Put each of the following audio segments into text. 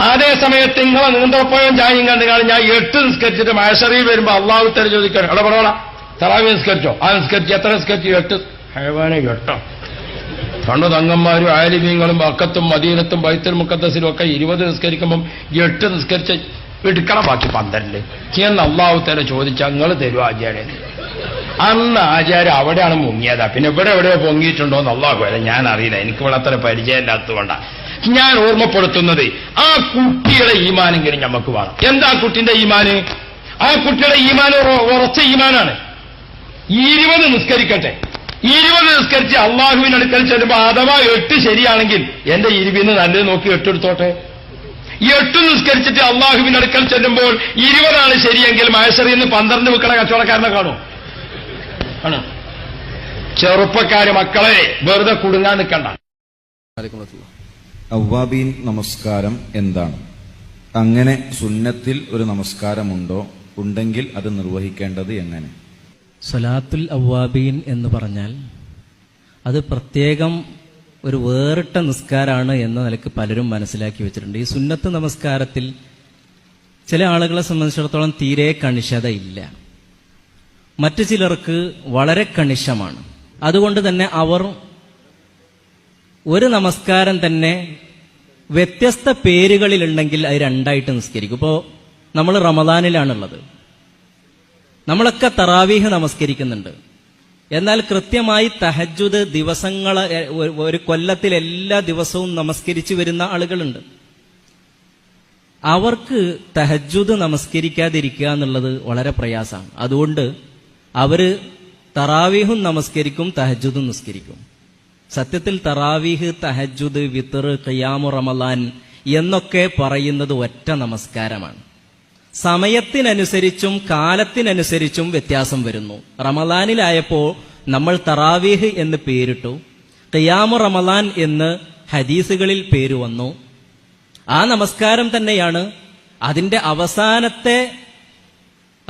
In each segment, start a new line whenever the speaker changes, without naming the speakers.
അതേ സമയത്ത് നിങ്ങളെ നീന്തപ്പഴം ചായയും കണ്ടു കാണും ഞാൻ എട്ട് നിസ്കരിച്ചിട്ട് മഴശറിയിൽ വരുമ്പോൾ അള്ളാഹു തരം ചോദിക്കണം ഇടപെടോളാ തറാവി നിസ്കരിച്ചോ? ആ നിസ്കരിച്ച് എത്ര നിസ്കരിച്ചു? എട്ട്. ഹൈവാനെ എട്ടോ. പണ്ട് തങ്ങന്മാരും ആലിമീങ്ങളും അക്കത്തും മദീനത്തും ബൈത്തുൽ മുക്കത്തസിലും ഒക്കെ ഇരുപത് നിസ്കരിക്കുമ്പം എട്ട് നിസ്കരിച്ച് എടുക്കണം ബാക്കി പന്ത്രണ്ട്. എന്ന് അള്ളാഹു തല ചോദിച്ചാൽ നിങ്ങൾ തരും ആചാര്യ അന്ന് ആചാര്യ അവിടെയാണ് മുങ്ങിയതാ. പിന്നെ ഇവിടെ എവിടെയോ പൊങ്ങിയിട്ടുണ്ടോ എന്ന് അള്ളാഹു അല്ല ഞാൻ അറിയില്ല. എനിക്ക് ഇവിടെ അത്ര പരിചയമില്ലാത്തതുകൊണ്ടാണ് ഞാൻ ഓർമ്മപ്പെടുത്തുന്നത് ആ കുട്ടിയുടെ ഈമാനെങ്കിലും നമുക്ക് വേണം. എന്താ കുട്ടിന്റെ ഈമാന്? ആ കുട്ടിയുടെ ഈമാൻ ഉറ- ഉറച്ച ഈമാനാണ്. ഇരുപത് നിസ്കരിക്കട്ടെ. ഇരുപത് നിസ്കരിച്ച് അള്ളാഹുവിന് അടുക്കൽ ചെല്ലുമ്പോ അഥവാ എട്ട് ശരിയാണെങ്കിൽ എന്റെ ഇരുവിന്ന് നല്ലത് നോക്കി എട്ടെടുത്തോട്ടെ ഈ എട്ട് നിസ്കരിച്ചിട്ട് അള്ളാഹുവിന് അടുക്കൽ ചെല്ലുമ്പോൾ ഇരുപതാണ് ശരിയെങ്കിൽ മഹസറിൽ നിന്ന് പന്ത്രണ്ട് വെക്കണ കച്ചവടക്കാരനെ കാണും. ആണ്. ചെറുപ്പക്കാര് മക്കളെ വെറുതെ കുടുങ്ങാൻ നിൽക്കണ്ട.
അവ്വാബീൻ നമസ്കാരം എന്താണ്? അങ്ങനെ സുന്നത്തിൽ ഒരു നമസ്കാരമുണ്ടോ? ഉണ്ടെങ്കിൽ അത് നിർവഹിക്കേണ്ടത് എങ്ങനെ?
സലാത്തുൽ അവ്വാബീൻ എന്ന് പറഞ്ഞാൽ അത് പ്രത്യേകം ഒരു വേറിട്ട നിസ്കാരമാണ് എന്ന നിലയ്ക്ക് പലരും മനസ്സിലാക്കി വെച്ചിട്ടുണ്ട്. ഈ സുന്നത്ത് നമസ്കാരത്തിൽ ചില ആളുകളെ സംബന്ധിച്ചിടത്തോളം തീരെ കണിശതയില്ല. മറ്റു ചിലർക്ക് വളരെ കണിശമാണ്. അതുകൊണ്ട് തന്നെ അവർ ഒരു നമസ്കാരം തന്നെ വ്യത്യസ്ത പേരുകളിലുണ്ടെങ്കിൽ അത് രണ്ടായിട്ട് നിസ്കരിക്കും. ഇപ്പോൾ നമ്മൾ റമദാനിലാണുള്ളത്. നമ്മളൊക്കെ തറാവീഹ് നമസ്കരിക്കുന്നുണ്ട്. എന്നാൽ കൃത്യമായി തഹജുദ് ദിവസങ്ങൾ ഒരു കൊല്ലത്തിൽ എല്ലാ ദിവസവും നമസ്കരിച്ചു വരുന്ന ആളുകളുണ്ട്. അവർക്ക് തഹജുദ് നമസ്കരിക്കാതിരിക്കുക എന്നുള്ളത് വളരെ പ്രയാസമാണ്. അതുകൊണ്ട് അവർ തറാവീഹും നമസ്കരിക്കും തഹജുദും നിസ്കരിക്കും. സത്യത്തിൽ തറാവീഹ് തഹജുദ് വിത്തർ ഖിയാമു റമലാൻ എന്നൊക്കെ പറയുന്നത് ഒറ്റ നമസ്കാരമാണ്. സമയത്തിനനുസരിച്ചും കാലത്തിനനുസരിച്ചും വ്യത്യാസം വരുന്നു. റമലാനിലായപ്പോൾ നമ്മൾ തറാവീഹ് എന്ന് പേരിട്ടു. ഖിയാമു റമലാൻ എന്ന് ഹദീസുകളിൽ പേര് വന്നു. ആ നമസ്കാരം തന്നെയാണ് അതിന്റെ അവസാനത്തെ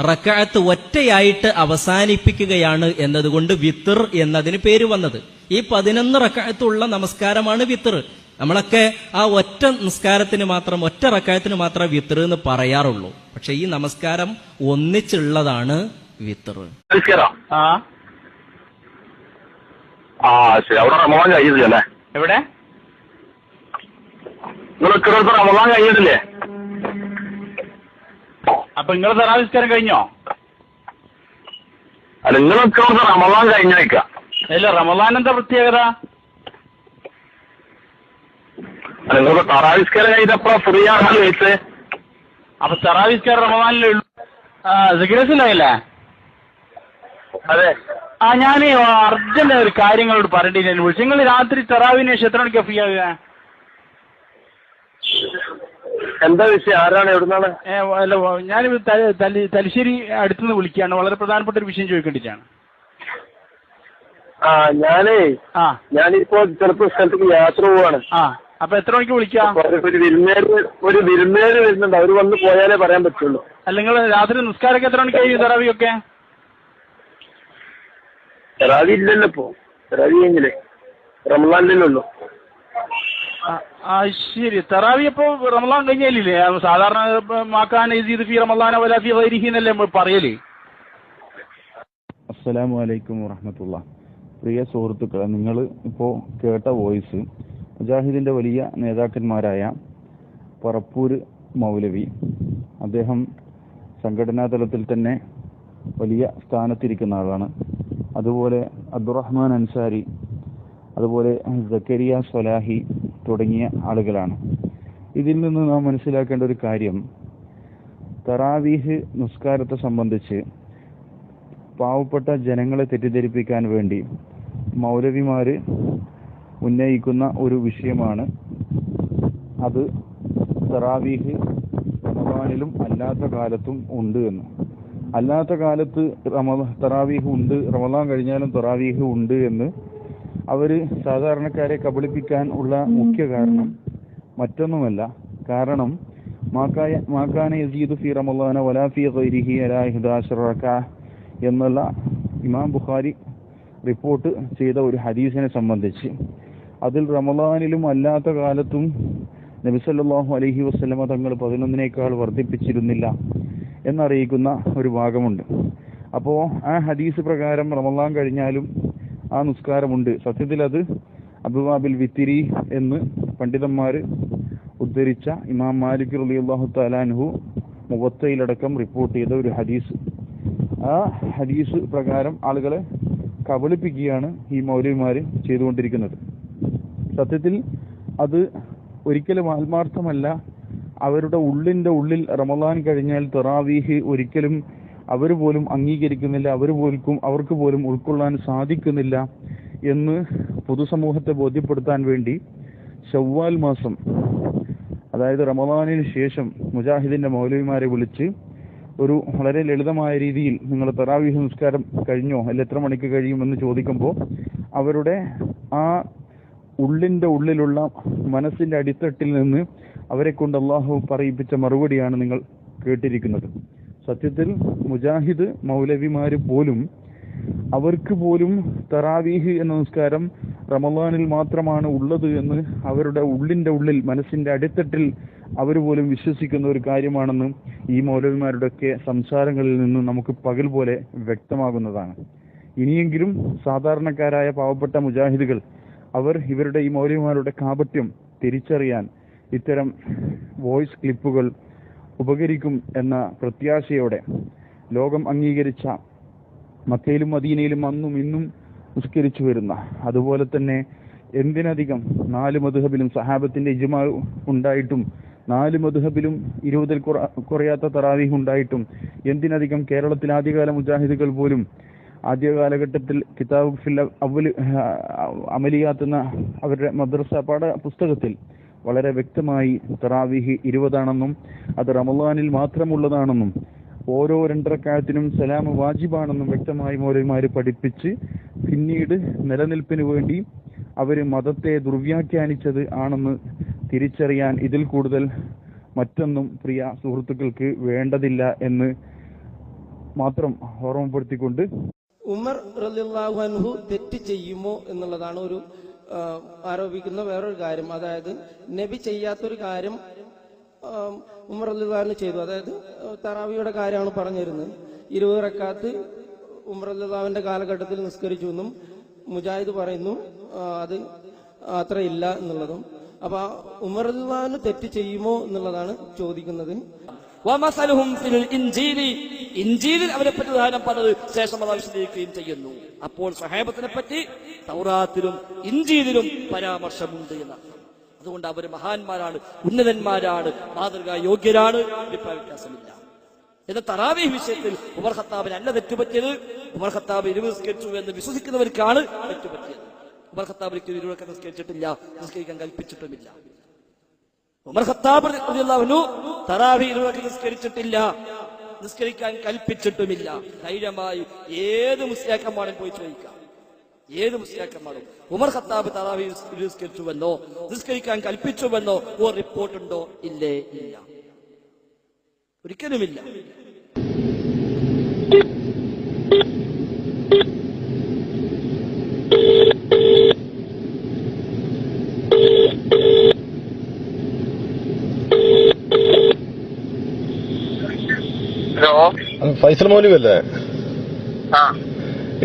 റക്കാത്ത് ഒറ്റയായിട്ട് അവസാനിപ്പിക്കുകയാണ് എന്നതുകൊണ്ട് വിത്തർ എന്നതിന് പേര് വന്നത്. ഈ പതിനൊന്ന് റക്കായത്തുള്ള നമസ്കാരമാണ് വിത്തർ നമ്മളൊക്കെ ആ ഒറ്റ നിസ്കാരത്തിന് മാത്രം ഒറ്റ റക്കായത്തിന് മാത്രമേ വിത്തർ എന്ന് പറയാറുള്ളൂ. പക്ഷെ ഈ നമസ്കാരം ഒന്നിച്ചുള്ളതാണ് വിത്തർ
നമസ്കാരം.
ആ.
ആ ശരി. അവിടെ റമദാൻ
എവിടെ?
റമദാൻ കഴിഞ്ഞിട്ടില്ലേ?
അപ്പൊ നിങ്ങൾ തറാവിസ്കാരം കഴിഞ്ഞോ?
അല്ല നിങ്ങൾ ഇക്കടുത്ത് റമദാൻ കഴിഞ്ഞേക്ക.
ഇല്ല റമദാൻ എന്താ പ്രത്യേകത?
അല്ല നിങ്ങൾക്ക് തറാവിസ്കാരം കഴിഞ്ഞപ്പോ ഫ്രീ ആണെന്ന് ചോദിച്ചത്
അപ്പൊ തറാവിസ്കാരം റമദാനിലേ ഉള്ളൂ.
അതെ.
ആ ഞാൻ അർജന്റ് ഒരു കാര്യങ്ങളോട് പറയേണ്ടി വിളിച്ചു. നിങ്ങൾ രാത്രി തറാവിന് എത്ര മണിക്കാ ഫ്രീ ആകുക
എന്താ വിഷയം? ആരാണ്? എവിടുന്നാണ്?
അല്ല ഞാൻ തലശ്ശേരി അടുത്തുനിന്ന് വിളിക്കുകയാണ്. വളരെ പ്രധാനപ്പെട്ട ഒരു വിഷയം ചോദിക്കേണ്ടിട്ടാണ്.
ആ ഞാനേ
ആ.
ഞാനിപ്പോ ചിലപ്പോ സ്ഥലത്തേക്ക് യാത്ര പോവാണ്.
ആ അപ്പൊ എത്ര മണിക്ക് വിളിക്കാം?
ഒരു- വിരുന്നേര് ഒരു വിരുന്നേര് വരുന്നുണ്ട്. അവർ വന്ന് പോയാലേ പറയാൻ പറ്റുള്ളൂ.
അല്ലെങ്കിൽ രാത്രി നിസ്കാരമൊക്കെ എത്ര മണിക്ക് കഴിയും തെറാവിയൊക്കെ?
തെറാവി ഇല്ലല്ലോ ഇപ്പൊ. തെറാവി കഴിഞ്ഞില്ലേ?
ആ ശരി. തറാവി അപ്പോ റമലാൻ കഴിഞ്ഞാലില്ലേ? സാധാരണ മാക്കാൻ ഫി റമലാന വലാഫി വൈരിഹിന്നല്ലേ നമ്മൾ പറയൽ?
അസ്സലാമു അലൈക്കും വറഹമത്തുള്ള. പ്രിയ സുഹൃത്തുക്കളെ നിങ്ങൾ ഇപ്പോൾ കേട്ട വോയിസ് മുജാഹിദിന്റെ വലിയ നേതാക്കന്മാരായ പറപ്പൂര് മൗലവി അദ്ദേഹം സംഘടനാ തലത്തിൽ തന്നെ വലിയ സ്ഥാനത്തിരിക്കുന്ന ആളാണ്. അതുപോലെ അബ്ദുറഹ്മാൻ അൻസാരി അതുപോലെ ജക്കരിയ സൊലാഹി തുടങ്ങിയ ആളുകളാണ്. ഇതിൽ നിന്ന് നാം മനസ്സിലാക്കേണ്ട ഒരു കാര്യം തറാവീഹ് നിസ്കാരത്തെ സംബന്ധിച്ച് പാവപ്പെട്ട ജനങ്ങളെ തെറ്റിദ്ധരിപ്പിക്കാൻ വേണ്ടി മൗലവിമാര് ഉന്നയിക്കുന്ന ഒരു വിഷയമാണ്. അത് തറാവീഹ് റമദാനിലും അല്ലാത്ത കാലത്തും ഉണ്ട് എന്ന്. അല്ലാത്ത കാലത്ത് റമ തറാവീഹ് ഉണ്ട്. റമദാൻ കഴിഞ്ഞാലും തറാവീഹ് ഉണ്ട് എന്ന് അവർ സാധാരണക്കാരെ കബളിപ്പിക്കാൻ ഉള്ള മുഖ്യ കാരണം മറ്റൊന്നുമല്ല. കാരണം മാക്കായ മാക്കാന യസീദു ഫി റമദാന വലാ ഫി ഗൈരിഹി അലാ എന്നുള്ള ഇമാം ബുഖാരി റിപ്പോർട്ട് ചെയ്ത ഒരു ഹദീസിനെ സംബന്ധിച്ച്. അതിൽ റമദാനിലും അല്ലാത്ത കാലത്തും നബിസല്ലാഹു അലഹി വസ്ലമ തങ്ങൾ പതിനൊന്നിനേക്കാൾ വർദ്ധിപ്പിച്ചിരുന്നില്ല എന്നറിയിക്കുന്ന ഒരു ഭാഗമുണ്ട്. അപ്പോൾ ആ ഹദീസ് പ്രകാരം റമദാൻ കഴിഞ്ഞാലും ആ നിസ്കാരമുണ്ട്. സത്യത്തിൽ അത് അബുബാബിൽ വിത്തിരി എന്ന് പണ്ഡിതന്മാർ ഉദ്ധരിച്ച ഇമാം മാലിക് റളിയല്ലാഹു തലാൻഹു മുവത്തയിലടക്കം റിപ്പോർട്ട് ചെയ്ത ഒരു ഹദീസ്. ആ ഹദീസ് പ്രകാരം ആളുകളെ കബളിപ്പിക്കുകയാണ് ഈ മൗലവിമാർ ചെയ്തുകൊണ്ടിരിക്കുന്നത്. സത്യത്തിൽ അത് ഒരിക്കലും ആത്മാർത്ഥമല്ല. അവരുടെ ഉള്ളിന്റെ ഉള്ളിൽ റമദാൻ കഴിഞ്ഞാൽ തെറാവീഹ് ഒരിക്കലും അവർ പോലും അംഗീകരിക്കുന്നില്ല അവർ പോലും അവർക്ക് പോലും ഉൾക്കൊള്ളാൻ സാധിക്കുന്നില്ല എന്ന് പൊതുസമൂഹത്തെ ബോധ്യപ്പെടുത്താൻ വേണ്ടി ഷവ്വാൽ മാസം അതായത് റമദാനിന് ശേഷം മുജാഹിദിന്റെ മൗലവിമാരെ വിളിച്ച് ഒരു വളരെ ലളിതമായ രീതിയിൽ നിങ്ങൾ തറാവീഹ് നിസ്കാരം കഴിഞ്ഞോ അല്ല എത്ര മണിക്ക് കഴിയുമെന്ന് ചോദിക്കുമ്പോൾ അവരുടെ ആ ഉള്ളിന്റെ ഉള്ളിലുള്ള മനസ്സിന്റെ അടിത്തട്ടിൽ നിന്ന് അവരെ കൊണ്ട് അള്ളാഹു പറയിപ്പിച്ച മറുപടിയാണ് നിങ്ങൾ കേട്ടിരിക്കുന്നത്. സത്യത്തിൽ മുജാഹിദ് മൗലവിമാർ പോലും അവർക്ക് പോലും തറാവീഹ് എന്ന നമസ്കാരം റമദാനിൽ മാത്രമാണ് ഉള്ളത് എന്ന് അവരുടെ ഉള്ളിന്റെ ഉള്ളിൽ മനസ്സിന്റെ അടിത്തട്ടിൽ അവർ പോലും വിശ്വസിക്കുന്ന ഒരു കാര്യമാണെന്ന് ഈ മൗലവിമാരുടെയൊക്കെ സംസാരങ്ങളിൽ നിന്ന് നമുക്ക് പകൽ പോലെ വ്യക്തമാകുന്നതാണ്. ഇനിയെങ്കിലും സാധാരണക്കാരായ പാവപ്പെട്ട മുജാഹിദുകൾ അവർ ഇവരുടെ ഈ മൗലവിമാരുടെ കാപട്യം തിരിച്ചറിയാൻ ഇത്തരം വോയിസ് ക്ലിപ്പുകൾ ഉപകരിക്കും എന്ന പ്രത്യാശയോടെ ലോകം അംഗീകരിച്ച മക്കയിലും മദീനയിലും അന്നും ഇന്നും നിസ്കരിച്ചു വരുന്ന അതുപോലെ തന്നെ എന്തിനധികം നാല് മധുഹബിലും സഹാബത്തിന്റെ ഇജ്മാ ഉണ്ടായിട്ടും നാല് മധുഹബിലും ഇരുപതിൽ കുറ- കുറയാത്ത തറാവീഹ് ഉണ്ടായിട്ടും എന്തിനധികം കേരളത്തിൽ ആദ്യകാല മുജാഹിദുകൾ പോലും ആദ്യ കാലഘട്ടത്തിൽ കിതാബ് ഫിൽ അവൽ അമലിയാത്തുന്ന അവരുടെ മദ്രസ പാഠ പുസ്തകത്തിൽ വളരെ വ്യക്തമായി തറാവീഹ് ഇരുപതാണെന്നും അത് റമദാനിൽ മാത്രമുള്ളതാണെന്നും ഓരോ രണ്ടരക്കാലത്തിനും സലാം വാജിബാണെന്നും വ്യക്തമായി മൗലവിമാര് പഠിപ്പിച്ച് പിന്നീട് നിലനിൽപ്പിന് വേണ്ടി അവർ മതത്തെ ദുർവ്യാഖ്യാനിച്ചത് ആണെന്ന് തിരിച്ചറിയാൻ ഇതിൽ കൂടുതൽ മറ്റൊന്നും പ്രിയ സുഹൃത്തുക്കൾക്ക് വേണ്ടതില്ല എന്ന് മാത്രം ഓർമ്മപ്പെടുത്തിക്കൊണ്ട്
ഉമർ റളിയല്ലാഹു അൻഹു തെറ്റ് ചെയ്യുമോ എന്നുള്ളതാണ് ഒരു ആരോപിക്കുന്ന വേറൊരു കാര്യം. അതായത് നബി ചെയ്യാത്തൊരു കാര്യം ഉമർ റളിയല്ലാഹു ചെയ്തു. അതായത് തറാവിയുടെ കാര്യമാണ് പറഞ്ഞിരുന്നത്. ഇരുപത് റക്കാത്ത് ഉമർ അല്ലാവിന്റെ കാലഘട്ടത്തിൽ നിസ്കരിച്ചു എന്നും മുജാഹിദ് പറയുന്നു അത് അത്രയില്ല എന്നുള്ളതും. അപ്പൊ ഉമർ തെറ്റ് ചെയ്യുമോ എന്നുള്ളതാണ് ചോദിക്കുന്നത്.
അവരെ പറ്റി ഉദാഹരണം പറഞ്ഞത് ശേഷം അത് വിശദീകരിക്കുകയും ചെയ്യുന്നു. അപ്പോൾ സഹേബത്തിനെ പറ്റി തൗറാത്തിലും ഇൻജീലിലും പരാമർശമുണ്ട് എന്നാണ്. അതുകൊണ്ട് അവർ മഹാന്മാരാണ് ഉന്നതന്മാരാണ് മാതൃകാ യോഗ്യരാണ് അഭിപ്രായ വ്യത്യാസമില്ല. എന്ന തറാവീഹ് വിഷയത്തിൽ ഉമർ ഖത്താബിന് അല്ല തെറ്റുപറ്റിയത്. ഉമർ ഖത്താബ് ഇരുപത് നിസ്കരിച്ചു എന്ന് വിശ്വസിക്കുന്നവർക്കാണ് തെറ്റുപറ്റിയത്. ഉമർ ഖത്താബ് ഒരിക്കലും ഇരുപതൊക്കെ നിസ്കരിച്ചിട്ടില്ല നിസ്കരിക്കാൻ കൽപ്പിച്ചിട്ടുമില്ല. ഉമർ ഖത്താബ് തറാവി ഇരുപത് നിസ്കരിച്ചിട്ടില്ല നിസ്കരിക്കാൻ കൽപ്പിച്ചിട്ടുമില്ല. ധൈര്യമായി ഏത് മുസ്ലിയാക്കന്മാരും പോയി ചോദിക്കാം. ഏത് മുസ്ലിയാക്കന്മാരും? ഉമർ ഖത്താബ് തറാവി നിസ്കരിച്ചുവെന്നോ നിസ്കരിക്കാൻ കൽപ്പിച്ചുവെന്നോ ഒരു റിപ്പോർട്ടുണ്ടോ? ഇല്ലേ ഇല്ല. ഒരിക്കലുമില്ല.
ഫൈസൽ മൗലവി അല്ലേ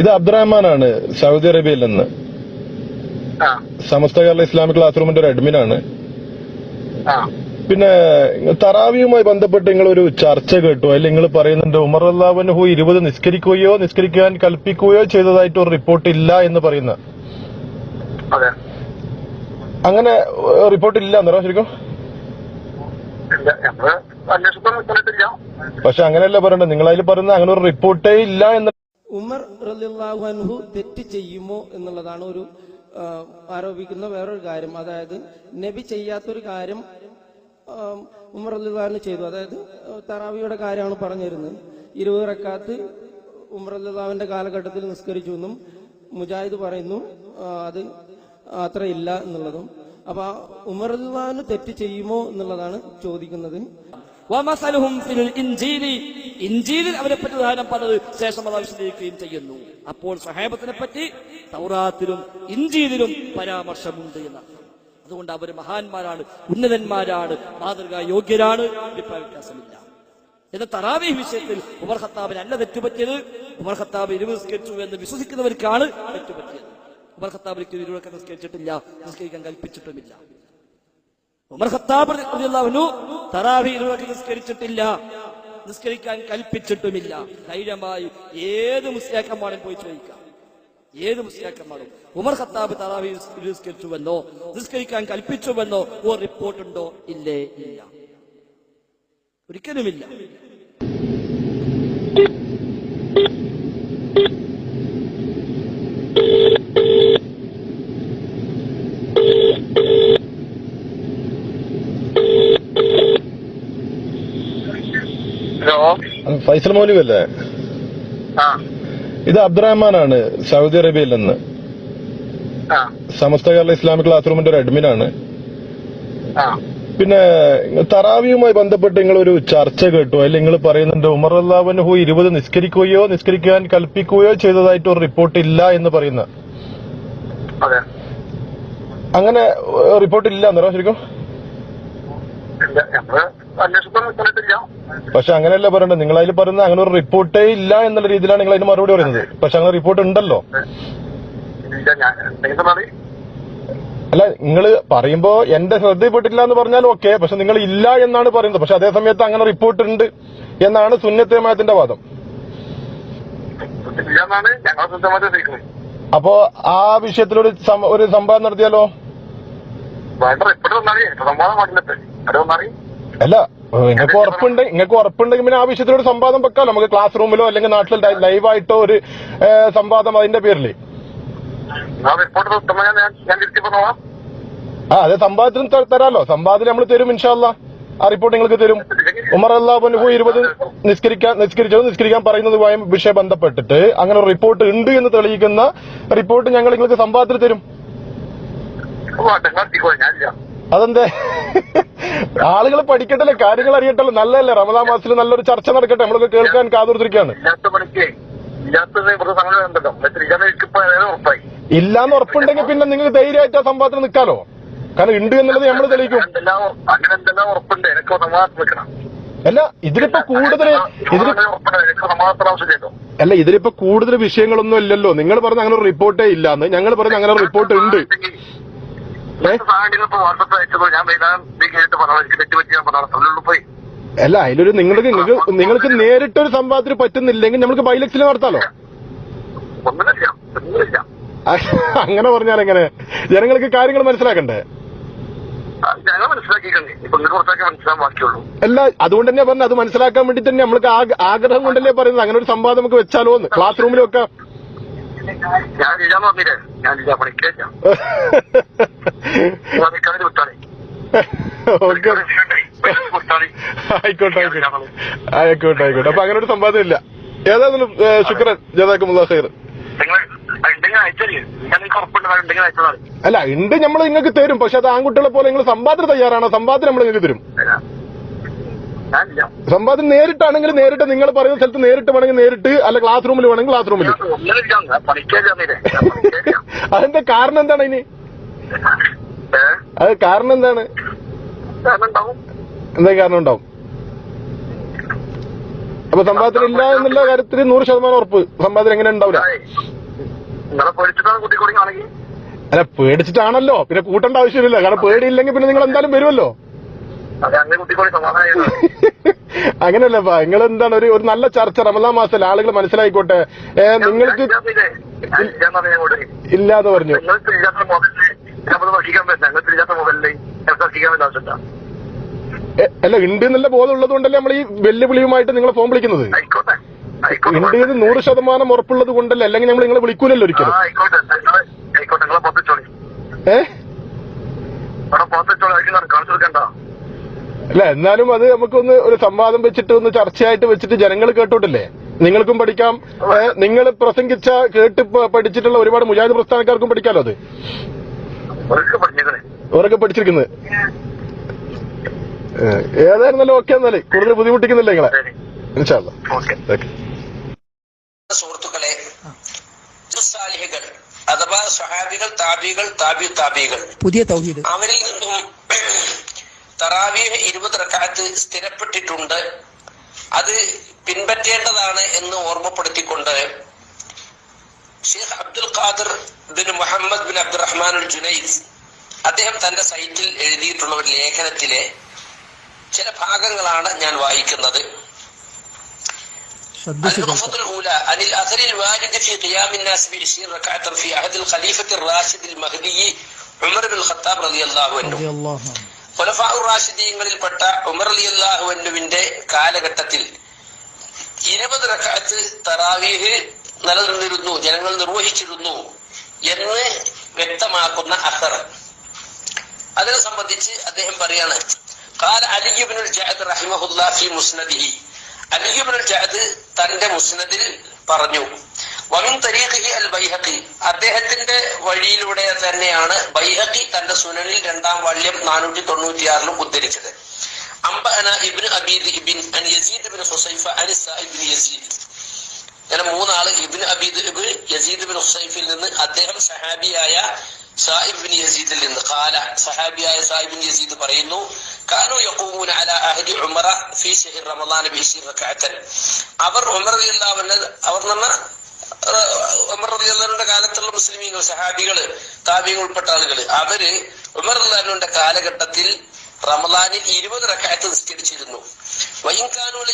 ഇത് അബ്ദുറഹ്മാനാണ് സൗദി അറേബ്യയിൽ നിന്ന്. സമസ്ത കേരള ഇസ്ലാമിക് ക്ലാസ് റൂമിന്റെ ഒരു അഡ്മിൻ
ആണ്.
പിന്നെ തറാവിയുമായി ബന്ധപ്പെട്ട് നിങ്ങൾ ഒരു ചർച്ച കേട്ടു. അതിൽ നിങ്ങൾ പറയുന്നുണ്ട് ഉമർ അള്ളാഹുനഹു ഇരുപത് നിസ്കരിക്കുകയോ നിസ്കരിക്കാൻ കൽപ്പിക്കുകയോ ചെയ്തതായിട്ട് ഒരു റിപ്പോർട്ട് ഇല്ല എന്ന് പറയുന്ന. അങ്ങനെ റിപ്പോർട്ട് ഇല്ല എന്നോ ശരിക്കും. പക്ഷെ അങ്ങനെയല്ല പറയണ്ടത് നിങ്ങൾ അതിൽ പറയുന്നത് അങ്ങനെ ഒരു റിപ്പോർട്ടേ ഇല്ല എന്ന്
ഉമർ റളിയല്ലാഹു അൻഹു തെറ്റ് ചെയ്യുമോ എന്നുള്ളതാണ് ഒരു ആരോപിക്കുന്ന വേറൊരു കാര്യം. അതായത് നബി ചെയ്യാത്തൊരു കാര്യം ഉമർ റളിയല്ലാഹു ചെയ്തു. അതായത് തറാവിയുടെ കാര്യമാണ് പറഞ്ഞിരുന്നത്. ഇരുപത് റക്കാത്ത് ഉമർ റളിയല്ലാഹുവിന്റെ കാലഘട്ടത്തിൽ നിസ്കരിച്ചു എന്നും മുജാഹിദ് പറയുന്നു അത് അത്രയില്ല ഇല്ല എന്നുള്ളതും. അപ്പൊ ഉമർ റളിയല്ലാഹു തെറ്റ് ചെയ്യുമോ എന്നുള്ളതാണ് ചോദിക്കുന്നത്.
ഇൻജീലിൽ അവരെ പറ്റി ഉദാഹരണം പറഞ്ഞത് ശേഷം അത് വിശദീകരിക്കുകയും ചെയ്യുന്നു. അപ്പോൾ സഹേബത്തിനെ പറ്റി തൗറാത്തിലും ഇഞ്ചിയിലും പരാമർശമുണ്ട് എന്ന് അതുകൊണ്ട് അവർ മഹാന്മാരാണ് ഉന്നതന്മാരാണ് മാതൃകാ യോഗ്യരാണ് അഭിപ്രായ വ്യത്യാസമില്ല. എന്ന തറാവി വിഷയത്തിൽ ഉമർ ഖത്താബിന് അല്ല തെറ്റുപറ്റിയത്. ഉമർ ഖത്താബ് ഇരുവ് എന്ന് വിശ്വസിക്കുന്നവർക്കാണ് തെറ്റുപറ്റിയത്. ഉമർ ഖത്താബ് ഒരിക്കലും ഇരുവൊക്കെ നിസ്കരിച്ചിട്ടില്ല നിസ്കരിക്കാൻ കൽപ്പിച്ചിട്ടുമില്ല. ഉമർ ഖത്താബ് റളിയല്ലാഹു തറാവി ഇരുവൊക്കെ നിസ്കരിച്ചിട്ടില്ല. നിസ്കരിക്കാൻ കൽപ്പിച്ചിട്ടുമില്ല. ധൈര്യമായി ഏത് മുസ്ലിയാക്കന്മാരും പോയി ചോദിക്കാം. ഏത് മുസ്ലിയാക്കന്മാരും? ഉമർ ഖത്താബ് തറാവി നിസ്കരിച്ചുവെന്നോ? നിസ്കരിക്കാൻ കൽപ്പിച്ചുവെന്നോ? ഓ റിപ്പോർട്ടുണ്ടോ? ഇല്ലേ ഇല്ല. ഒരിക്കലുമില്ല.
ഫൈസൽ മൗലവി അല്ലേ ഇത് അബ്ദുറഹ്മാനാണ് സൗദി അറേബ്യയിൽ നിന്ന്. സമസ്ത കേരള ഇസ്ലാമിക് ക്ലാസ് റൂമിന്റെ ഒരു അഡ്മിൻ
ആണ്.
പിന്നെ തറാവിയുമായി ബന്ധപ്പെട്ട് നിങ്ങൾ ഒരു ചർച്ച കേട്ടു. അതിൽ നിങ്ങൾ പറയുന്നുണ്ട് ഉമർ അള്ളാഹു ഇരുപത് നിസ്കരിക്കുകയോ നിസ്കരിക്കാൻ കൽപ്പിക്കുകയോ ചെയ്തതായിട്ട് ഒരു റിപ്പോർട്ട് ഇല്ല എന്ന് പറയുന്ന. അങ്ങനെ റിപ്പോർട്ട് ഇല്ല എന്നോ ശരിക്കും? പക്ഷെ അങ്ങനെയല്ല പറയണ്ടത് നിങ്ങൾ അതിൽ പറയുന്നത് അങ്ങനെ ഒരു റിപ്പോർട്ടേ ഇല്ല എന്നുള്ള രീതിയിലാണ് നിങ്ങൾ അതിന് മറുപടി പറയുന്നത്. പക്ഷെ അങ്ങനെ റിപ്പോർട്ട് ഉണ്ടല്ലോ. അല്ല നിങ്ങൾ പറയുമ്പോ എന്റെ ശ്രദ്ധയിൽപ്പെട്ടില്ല എന്ന് പറഞ്ഞാൽ ഓക്കെ. പക്ഷെ നിങ്ങൾ ഇല്ല എന്നാണ് പറയുന്നത്. പക്ഷെ അതേ സമയത്ത് അങ്ങനെ റിപ്പോർട്ട് ഉണ്ട് എന്നാണ് സുന്നത്തേമായത്തിന്റെ വാദം. അപ്പോ ആ വിഷയത്തിലൊരു സം- ഒരു സംവാദം നടത്തിയാലോ?
സംവാദം
അല്ല നിങ്ങൾക്ക് ഉറപ്പുണ്ട് നിങ്ങൾക്ക് ഉറപ്പുണ്ടെങ്കിൽ പിന്നെ ആവശ്യത്തിനൊരു സംവാദം വെക്കാം. നമുക്ക് ക്ലാസ് റൂമിലോ അല്ലെങ്കിൽ നാട്ടിൽ ലൈവായിട്ടോ ഒരു സംവാദം അതിന്റെ പേരിൽ
ആ
അതെ സംവാദത്തിന് തരാലോ. സംവാദത്തിന് നമ്മൾ തരും ഇൻഷാല്ല ആ റിപ്പോർട്ട് നിങ്ങൾക്ക് തരും. ഉമർ അള്ളാഹു ഇരുപത് നിസ്കരിക്കാൻ നിസ്കരിച്ചത് നിസ്കരിക്കാൻ പറയുന്നതുമായി വിഷയം ബന്ധപ്പെട്ടിട്ട് അങ്ങനെ ഒരു റിപ്പോർട്ട് ഉണ്ട് എന്ന് തെളിയിക്കുന്ന റിപ്പോർട്ട് ഞങ്ങൾ നിങ്ങൾക്ക് സംവാദത്തിൽ തരും. അതെന്തേ? ആളുകൾ പഠിക്കട്ടല്ലേ കാര്യങ്ങൾ അറിയട്ടല്ലോ നല്ലതല്ലേ? റമദാ മാസത്തിൽ നല്ലൊരു ചർച്ച നടക്കട്ടെ നമ്മളൊക്കെ കേൾക്കാൻ കാതോർത്തിരിക്കുകയാണ് ഇല്ലാന്ന് ഉറപ്പുണ്ടെങ്കിൽ പിന്നെ നിങ്ങൾക്ക് ധൈര്യമായിട്ട് ആ സംഭവത്തിൽ നിൽക്കാലോ? കാരണം ഉണ്ട് എന്നുള്ളത് നമ്മൾ തെളിയിക്കും. അല്ല ഇതിലിപ്പോ കൂടുതൽ അല്ല ഇതിലിപ്പോ കൂടുതൽ വിഷയങ്ങളൊന്നും ഇല്ലല്ലോ. നിങ്ങൾ പറഞ്ഞ അങ്ങനെ ഒരു റിപ്പോർട്ടേ ഇല്ലാന്ന്. ഞങ്ങൾ പറഞ്ഞ അങ്ങനെ ഒരു റിപ്പോർട്ട് ഉണ്ട്. അല്ല അതിലൊരു നിങ്ങൾക്ക് നിങ്ങൾക്ക് നിങ്ങൾക്ക് നേരിട്ടൊരു സംവാദത്തിന് പറ്റുന്നില്ലെങ്കിൽ നമുക്ക് ബൈലക്സിൽ നടത്താലോ? അങ്ങനെ പറഞ്ഞാൽ എങ്ങനെ? ജനങ്ങൾക്ക് കാര്യങ്ങൾ മനസ്സിലാക്കണ്ടേ? അല്ല അതുകൊണ്ട് തന്നെ പറഞ്ഞു അത് മനസ്സിലാക്കാൻ വേണ്ടി തന്നെ നമ്മൾക്ക് ആഗ്രഹം കൊണ്ടല്ലേ പറയുന്നത്. അങ്ങനെ ഒരു സംവാദം നമുക്ക് വെച്ചാലോ ക്ലാസ് റൂമിലൊക്കെ
ഞാൻ ഇല്ലാന്ന് പറഞ്ഞില്ലേ ഞാൻ പണിക്കില്ല നിൽക്കാതെ വിട്ടാളേ.
ഓക്കെ. ആയിക്കോട്ടെ ആയിക്കോട്ടെ. ആയിക്കോട്ടെ ആയിക്കോട്ടെ. അപ്പൊ അങ്ങനെ ഒരു സംവാദം ഇല്ല ഏതായാലും ശുക്രൻ
ഉറപ്പുണ്ട് ഉണ്ടെങ്കിൽ
അല്ല ഉണ്ട് നമ്മൾ നിങ്ങൾക്ക് തരും. പക്ഷെ അത് ആൺകുട്ടികളെ പോലെ നിങ്ങൾ സമ്പാദ്യം തയ്യാറാണോ. സമ്പാദ്യം നമ്മൾ നിങ്ങൾക്ക് തരും. സമ്പാദനം നേരിട്ടാണെങ്കിൽ നേരിട്ട് നിങ്ങൾ പറയുന്ന സ്ഥലത്ത് നേരിട്ട് വേണമെങ്കിൽ നേരിട്ട് അല്ല ക്ലാസ് റൂമിൽ വേണമെങ്കിൽ ക്ലാസ് റൂമിൽ അതിന്റെ കാരണം എന്താണ്
ഏഹ്
അത് കാരണം എന്താണ്? എന്താ കാരണം ഉണ്ടാവും? അപ്പൊ സംവാദത്തിൽ ഇല്ല എന്നുള്ള കാര്യത്തിൽ നൂറ് ശതമാനം ഉറപ്പ്. സംവാദത്തിൽ എങ്ങനെ ഉണ്ടാവില്ല? അല്ല പേടിച്ചിട്ടാണല്ലോ. പിന്നെ കൂട്ടേണ്ട ആവശ്യമില്ല കാരണം പേടിയില്ലെങ്കിൽ പിന്നെ നിങ്ങൾ എന്തായാലും വരുമല്ലോ.
അതെ അങ്ങനെ കുട്ടിക്കൂടി സമാധാനം
അങ്ങനെയല്ലപ്പാ നിങ്ങൾ എന്താണ് ഒരു ഒരു നല്ല ചർച്ച റമദാൻ മാസത്തിൽ ആളുകൾ മനസ്സിലായിക്കോട്ടെ? ഏഹ് നിങ്ങൾക്ക് ഇല്ലാന്ന് പറഞ്ഞു അല്ല ഉണ്ട് എന്നുള്ള ബോധം ഉള്ളത് കൊണ്ടല്ലേ നമ്മൾ ഈ വെല്ലുവിളിയുമായിട്ട് നിങ്ങളെ ഫോൺ വിളിക്കുന്നത്? ഇത് നൂറ് ശതമാനം ഉറപ്പുള്ളത് കൊണ്ടല്ലേ? അല്ലെങ്കിൽ നമ്മൾ നിങ്ങളെ വിളിക്കൂലല്ലോ ഒരിക്കലും.
ആയിക്കോട്ടെ നിങ്ങൾ ആയിക്കോട്ടെ നിങ്ങളെ പുറത്തുവെച്ചോളി
ഏ
അവിടെ പുറത്തുവെച്ചോളി ആയിരിക്കും കാണിച്ചു കൊടുക്കണ്ട
അല്ല എന്നാലും അത് നമുക്കൊന്ന് ഒരു സംവാദം വെച്ചിട്ട് ഒന്ന് ചർച്ചയായിട്ട് വെച്ചിട്ട് ജനങ്ങൾ കേട്ടോട്ടില്ലേ? നിങ്ങൾക്കും പഠിക്കാം. നിങ്ങൾ പ്രസംഗിച്ച കേട്ട് പഠിച്ചിട്ടുള്ള ഒരുപാട് മുജാഹിദ് പ്രസ്ഥാനക്കാർക്കും പഠിക്കാലോ അത്? ഓരൊക്കെ പഠിച്ചിരിക്കുന്നത്. ഏതായിരുന്നല്ലോ ഓക്കെ എന്നാൽ. കൂടുതൽ ബുദ്ധിമുട്ടിക്കുന്നില്ല നിങ്ങളെ?
സുഹൃത്തുക്കളെ സാലിഹികൾ അഥവാ സഹാബികൾ താബികൾ താബി താബികൾ
പുതിയ തൗഹീദ്.
അവരിൽ നിന്നും തറാവീഹ് ഇരുപത് റക്കാത്ത് സ്ഥിരപ്പെട്ടിട്ടുണ്ട് അത് പിൻപറ്റേണ്ടതാണ് എന്ന് ഓർമ്മപ്പെടുത്തിക്കൊണ്ട് ഷെയ്ഖ് അബ്ദുൽ ഖാദർ ബിൻ മുഹമ്മദ് ബിൻ അബ്ദുറഹ്മാൻ ഉൽ ജുനൈദ് അദ്ദേഹം തന്റെ സൈറ്റിൽ എഴുതിയിട്ടുള്ള ഒരു ലേഖനത്തിലെ ചില ഭാഗങ്ങളാണ് ഞാൻ വായിക്കുന്നത് النقطة الأولى عن الأثر الوارد في قيام الناس بعشرين ركعة في عهد الخليفة الراشد المهدي عمر بن الخطاب رضي الله عنه ഖുലഫാഉ റാഷിദീങ്ങളിൽപ്പെട്ട ഉമർ അലി അള്ളാഹുവിന്റെ കാലഘട്ടത്തിൽ ഇരുപത് റക്കാത്ത് തറാവീഹ് നിലനിന്നിരുന്നു ജനങ്ങൾ നിർവഹിച്ചിരുന്നു എന്ന് വ്യക്തമാക്കുന്ന അഹർ അതിനെ സംബന്ധിച്ച് അദ്ദേഹം പറയാണ് قال علي بن الجعد رحمه الله في مسنده علي بن الجعد തന്റെ മുസ്നദിൽ പറഞ്ഞു വമിൻ തരീഖി അൽ ബൈഹഖി അദ്ദേഹത്തിന്റെ വഴിയിലൂടെ തന്നെയാണ് ബൈഹഖി തന്റെ സുനനിൽ രണ്ടാം വാള്യം നാനൂറ്റി തൊണ്ണൂറ്റിയാറിലും ഉദ്ധരിച്ചത്. അംബഅന ഇബ്നു അബീദ് ഇബിൻ അൻ യസീദ് ഇബ്നു ഹുസൈഫ അൻ ഇബ്നു യസീദ്. ഇങ്ങനെ മൂന്നാൾ ഇബ്നു അബീദ് ഇബ് യസീദ് ഇബ്നു ഹുസൈഫിൽ നിന്ന് അദ്ദേഹം സഹാബിയായ സായിബ് ബിൻ യസീദിൽ നിന്ന്. കാല സഹാബിയായ സായിബ് ബിൻ യസീദ് പറയുന്നു കാനു യഖൂമൂന അല അഹ്ലി ഉമറ ഫീ ശഹർ റമളാൻ ബിഹിശിർ റകഅത്തൻ അവർ ഉമർ റളിയല്ലാഹു അൻഹു അവർ നമ്മ ഉമർ റളിയല്ലാഹുവിന്റെ കാലത്തുള്ള മുസ്ലിമീങ്ങൾ സഹാബികൾ താബികൾ ഉൾപ്പെട്ട ആളുകൾ അവർ ഉമർ റളിയല്ലാഹുവിന്റെ കാലഘട്ടത്തിൽ റമദാനിൽ ഇരുപത് റക്കായത്ത് നിസ്കരിച്ചിരുന്നു.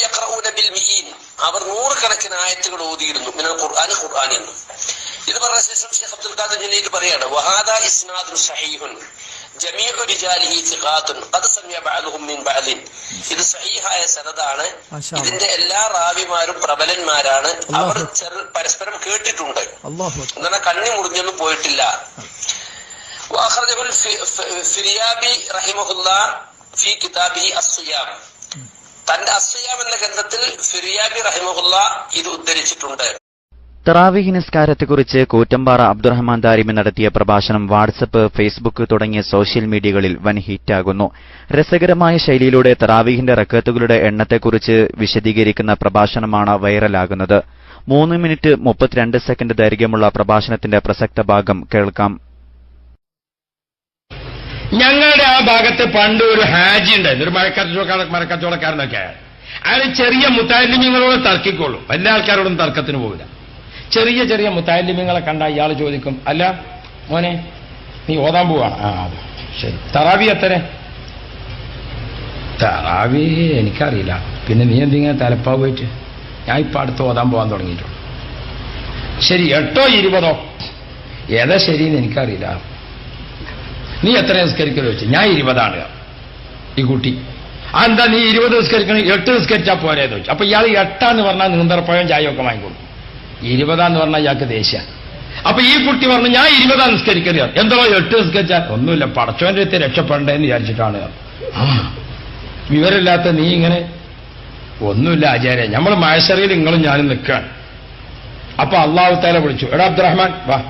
യഖറഊന ബിൽ മിഈൻ അവർ നൂറുകണക്കിന് ആയത്തുകൾ ഓതിയിരുന്നു. മിനൽ ഖുർആൻ ഇത് പറഞ്ഞ ശേഷം ഷെയ്ഖ് അബ്ദുൽ ഖാദർ ജില്ലയിൽ പറയാണ് വഹാദ ഇസ്നാദു സഹീഹുൻ ജമീഉ റിജാലിഹി സിഖാത്തുൻ ഖദ് സമിഅ ബഅദുഹും മിൻ ബഅദിൻ. ഇത് സഹീഹായ സനദാണ്. ഇതിന്റെ എല്ലാ റാവിമാരും പ്രബലന്മാരാണ്. അവർ പരസ്പരം കേട്ടിട്ടുണ്ട്.
അല്ലാഹു
എന്നാൽ കണ്ണി മുറിഞ്ഞൊന്നും പോയിട്ടില്ല. വാഹർജബുൽ ഫിരിയാബി റഹിമഹുല്ല ഫീ കിതാബിഹി അസ്സിയാം. തന്റെ അസ്സിയാം എന്ന ഗ്രന്ഥത്തിൽ ഫിരിയാബി റഹിമഹുല്ല ഇത് ഉദ്ധരിച്ചിട്ടുണ്ട്.
തറാവീഹ് നിസ്കാരത്തെക്കുറിച്ച് കൂറ്റമ്പാറ അബ്ദുറഹ്മാൻ താരിമി നടത്തിയ പ്രഭാഷണം വാട്സപ്പ് ഫേസ്ബുക്ക് തുടങ്ങിയ സോഷ്യൽ മീഡിയകളിൽ വൻ ഹിറ്റാകുന്നു. രസകരമായ ശൈലിയിലൂടെ തറാവീഹിന്റെ റക്കത്തുകളുടെ എണ്ണത്തെക്കുറിച്ച് വിശദീകരിക്കുന്ന പ്രഭാഷണമാണ് വൈറലാകുന്നത്. മൂന്ന് മിനിറ്റ് മുപ്പത്തിരണ്ട് സെക്കൻഡ് ദൈർഘ്യമുള്ള പ്രഭാഷണത്തിന്റെ പ്രസക്ത ഭാഗം കേൾക്കാം.
ഞങ്ങളുടെ ആ ഭാഗത്ത് പണ്ട് ഒരു ഹാജി ഉണ്ടായിരുന്നു. ഒരു മരക്കച്ചവട മരക്കച്ചവടക്കാരനൊക്കെ അയാൾ ചെറിയ മുത്താലിമ്യങ്ങളോട് തർക്കിക്കോളൂ എല്ലാ ആൾക്കാരോടും തർക്കത്തിന് പോകില്ല ചെറിയ ചെറിയ മുത്താലിമ്യങ്ങളെ കണ്ട ഇയാൾ ചോദിക്കും അല്ല മോനെ നീ ഓതാൻ പോവാണ് ആ അതെ. ശരി. തറാവി എത്ര തറാവി എനിക്കറിയില്ല. പിന്നെ നീ എന്തിങ്ങനെ തലപ്പാവ് വെച്ച് ഞാൻ ഇപ്പൊ അടുത്ത് ഓതാൻ പോകാൻ തുടങ്ങിയിട്ടുള്ളൂ ശരി എട്ടോ ഇരുപതോ? ഏതാ ശരിയെന്ന് എനിക്കറിയില്ല. നീ എത്ര നിസ്കരിക്കലോ വെച്ച് ഞാൻ ഇരുപതാണ്. ഈ കുട്ടി. ആ എന്താ നീ ഇരുപത് നിസ്കരിക്കണം? എട്ട് നിസ്കരിച്ചാൽ പോരേന്ന് വെച്ചു അപ്പൊ ഇയാൾ എട്ടാന്ന് പറഞ്ഞാൽ നീന്തറപ്പഴം ചായയൊക്കെ വാങ്ങിക്കൊള്ളു ഇരുപതാന്ന് പറഞ്ഞാൽ ഇയാൾക്ക് ദേഷ്യ. അപ്പൊ ഈ കുട്ടി പറഞ്ഞു ഞാൻ ഇരുപതാ നിസ്കരിക്കരുത് എന്തോ എട്ട് നിസ്കരിച്ചാൽ ഒന്നുമില്ല പടച്ചോന്റെ അടുത്ത് രക്ഷപ്പെടേണ്ടെന്ന് വിചാരിച്ചിട്ടാണ്. വിവരമില്ലാത്ത നീ ഇങ്ങനെ ഒന്നുമില്ല ആചാര്യ നമ്മൾ മഴസറിയിൽ നിങ്ങളും ഞാനും നിൽക്കുകയാണ്. അപ്പൊ അള്ളാഹു താല വിളിച്ചു എടാ അബ്ദുറഹ്മാൻ വാ.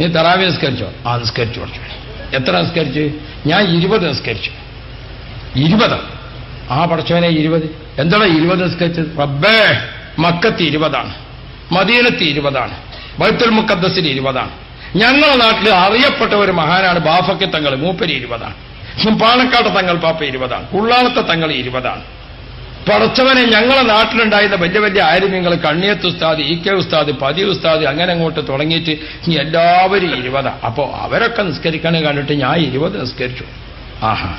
നീ തറാവി നിസ്കരിച്ചോ? ആ നിസ്കരിച്ചു എത്ര നിസ്കരിച്ചു? ഞാൻ ഇരുപത് നിസ്കരിച്ചു. ഇരുപത്? ആ പടച്ചവനെ ഇരുപത്. എന്താണ് ഇരുപത് നിസ്കരിച്ചത്? റബ്ബേ മക്കത്ത് ഇരുപതാണ്. മദീനത്ത് ഇരുപതാണ് ബൈത്തുൽ മുക്കദ്ദസിൽ ഇരുപതാണ്. ഞങ്ങളുടെ നാട്ടിൽ അറിയപ്പെട്ട ഒരു മഹാനാണ് ബാഫക്കി തങ്ങൾ മൂപ്പരി ഇരുപതാണ്. പാണക്കാട്ട് തങ്ങൾ പാപ്പ ഇരുപതാണ് ഉള്ളാളത്തെ തങ്ങൾ ഇരുപതാണ്. പടച്ചവനെ ഞങ്ങളെ നാട്ടിലുണ്ടായിരുന്ന വലിയ വലിയ ആരുമ്യങ്ങൾ കണ്ണിയത്ത് ഉസ്താദ് ഇ കെ ഉസ്താദ് പതി ഉസ്താദ് അങ്ങനെ അങ്ങോട്ട് തുടങ്ങിയിട്ട് എല്ലാവരും ഇരുപതാണ് അപ്പോ അവരൊക്കെ നിസ്കരിക്കണേ കണ്ടിട്ട് ഞാൻ ഇരുപത് നിസ്കരിച്ചു. ആഹാ.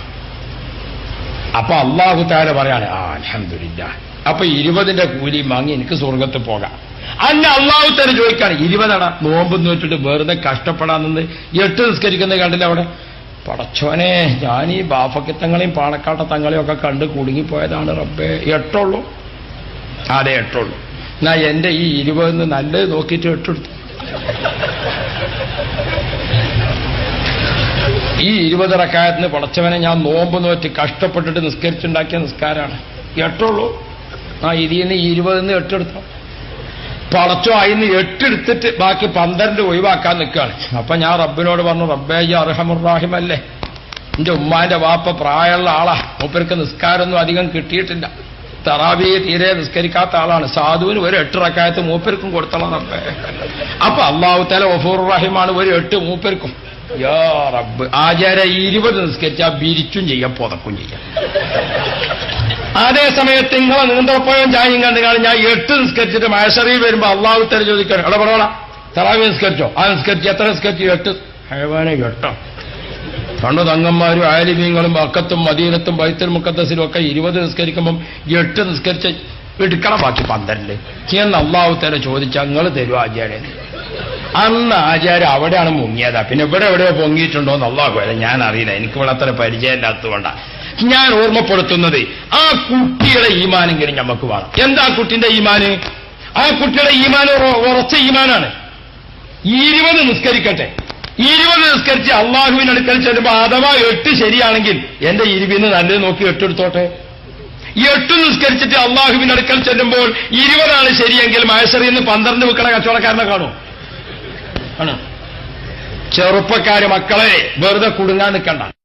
അപ്പൊ അള്ളാഹു താര പറയാണ് ആ അലഹമില്ല അപ്പൊ ഇരുപതിന്റെ കൂലി വാങ്ങി എനിക്ക് സ്വർഗത്ത് പോകാം. അല്ല അള്ളാഹു തന്നെ ചോദിക്കാണ് ഇരുപതട നോമ്പ് നോറ്റിട്ട് വെറുതെ കഷ്ടപ്പെടാൻ എട്ട് നിസ്കരിക്കുന്നത് കണ്ടില്ല അവിടെ? പടച്ചോനെ ഞാൻ ഈ ബാഫക്കിത്തങ്ങളെയും പാണക്കാട്ട തങ്ങളെയും ഒക്കെ കണ്ട് കുടുങ്ങിപ്പോയതാണ് റബ്ബേ. എട്ടുള്ളൂ. അതെ എട്ടുള്ളൂ? എന്നാ എന്റെ ഈ ഇരുപതിന് നല്ലത് നോക്കിയിട്ട് എട്ടെടുത്തു ഈ ഇരുപത് റക്കായത്തിന് പടച്ചവനെ ഞാൻ നോമ്പ് നോറ്റ് കഷ്ടപ്പെട്ടിട്ട് നിസ്കരിച്ചുണ്ടാക്കിയ നിസ്കാരമാണ് എട്ടുള്ളൂ. ആ ഇതിൽ നിന്ന് ഇരുപതിന്ന് എട്ടെടുത്തോ. പടച്ചോ അതിന്ന് എട്ടെടുത്തിട്ട് ബാക്കി പന്ത്രണ്ട് ഒഴിവാക്കാൻ നിൽക്കുകയാണ് അപ്പൊ ഞാൻ റബ്ബിനോട് പറഞ്ഞു റബ്ബേ അർഹമുറാഹിമല്ലേ എന്റെ ഉമ്മാന്റെ വാപ്പ പ്രായമുള്ള ആളാ. മൂപ്പർക്ക് നിസ്കാരമൊന്നും അധികം കിട്ടിയിട്ടില്ല. തറാബിയെ തീരെ നിസ്കരിക്കാത്ത ആളാണ്. സാധുവിന് ഒരു എട്ട് റക്കായത്ത് മൂപ്പർക്കും കൊടുത്തോളാം റബ്ബേ. അപ്പൊ അള്ളാഹു തല ഒഫൂർ റഹിമാണ് ഒരു എട്ട് മൂപ്പർക്കും. യാ റബ്ബ് ആചാര ഇരുപത് നിസ്കരിച്ചാൽ ബിരിച്ചും ചെയ്യാം പുതക്കും ചെയ്യാം. അതേ സമയത്ത് നിങ്ങളെ നീന്തപ്പോഴും ഞാൻ ഇങ്ങനെ നിങ്ങൾ ഞാൻ എട്ട് നിസ്കരിച്ചിട്ട് മഴസറിയിൽ വരുമ്പോ അള്ളാഹു തരം ചോദിക്കണം. എടാ പറയണ തറാവി നിസ്കരിച്ചോ? ആ നിസ്കരിച്ച് എത്ര നിസ്കരിച്ചു? എട്ട്. ഹൈവാനെ എട്ടോ. പണ്ട് തങ്ങന്മാരും ആലിമീങ്ങളും അക്കത്തും മദീനത്തും ബൈത്തുൽ മുക്കത്തസിലും ഒക്കെ ഇരുപത് നിസ്കരിക്കുമ്പം എട്ട് നിസ്കരിച്ച് എടുക്കണം ബാക്കി പന്ത്രണ്ട്. എന്ന് അള്ളാഹു തരം ചോദിച്ചാൽ നിങ്ങൾ തരും ആചാര്യ അന്ന് ആചാര്യ അവിടെയാണ് മുങ്ങിയതാ. പിന്നെ ഇവിടെ എവിടെയോ പൊങ്ങിയിട്ടുണ്ടോ എന്ന് അള്ളാഹു ഞാൻ അറിയില്ല. എനിക്ക് ഇവിടെ അത്ര പരിചയമില്ലാത്തതുകൊണ്ടാണ് ഞാൻ ഓർമ്മപ്പെടുത്തുന്നത് ആ കുട്ടിയുടെ ഈമാനെങ്കിലും നമുക്ക് വേണം. എന്താ കുട്ടിന്റെ ഈമാന് ആ കുട്ടിയുടെ ഈമാൻ ഉറ- ഉറച്ച ഈമാനാണ്. ഇരുപത് നിസ്കരിക്കട്ടെ. ഇരുപത് നിസ്കരിച്ച് അള്ളാഹുവിന് അടുക്കൽ ചെല്ലുമ്പോ അഥവാ എട്ട് ശരിയാണെങ്കിൽ എന്റെ ഇരുവിന് നല്ലത് നോക്കി എട്ടെടുത്തോട്ടെ എട്ട് നിസ്കരിച്ചിട്ട് അള്ളാഹുവിന് അടുക്കൽ ചെല്ലുമ്പോൾ ഇരുപതാണ് ശരിയെങ്കിൽ മഹേശ്വറിയിൽ നിന്ന് പന്ത്രണ്ട് വെക്കണ കച്ചവടക്കാരനെ കാണും. ആണ്. ചെറുപ്പക്കാര് മക്കളെ വെറുതെ കുടുങ്ങാൻ നിൽക്കണ്ട.